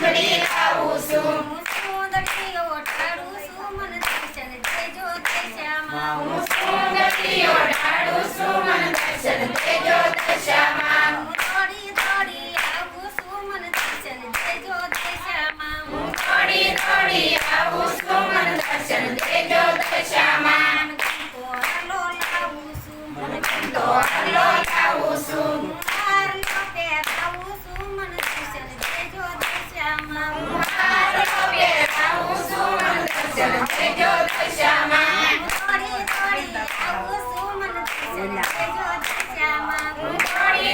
Somebody, I will soon. Soon, the day, your title, soon, and હું સુંદરીઓ ડાળું છું મન દર્શન દેજો દશામાં થોડી થોડી આવું છું મન દર્શન દેજો દશામાં હું થોડી થોડી આવું છું મન દર્શન દેજો દશામાં તો હાલો લાવું છું મન તો હાલો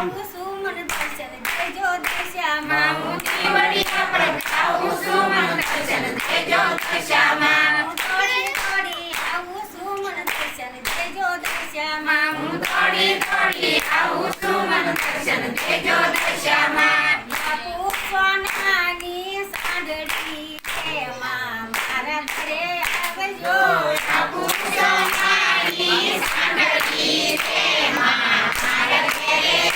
પ્રગટાવું છું મન દર્શન દેજો દશામાં મોટી વડી પ્રગટાવું છું મન દર્શન દેજો દશામાં થોડી થોડી આવું છું મન દર્શન દેજો દશામાં હું થોડી થોડી આવું છું મન દર્શન દેજો દશામાં બાપુ સોનાની સાંડળી એમાં મારા ઘરે આવજો. બાપુ સોનાની સાંડળી એમાં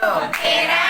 Quiero.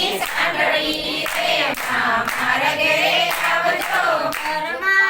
સાંભળી પ્રેમમાં મારા આવજો ઘરમાં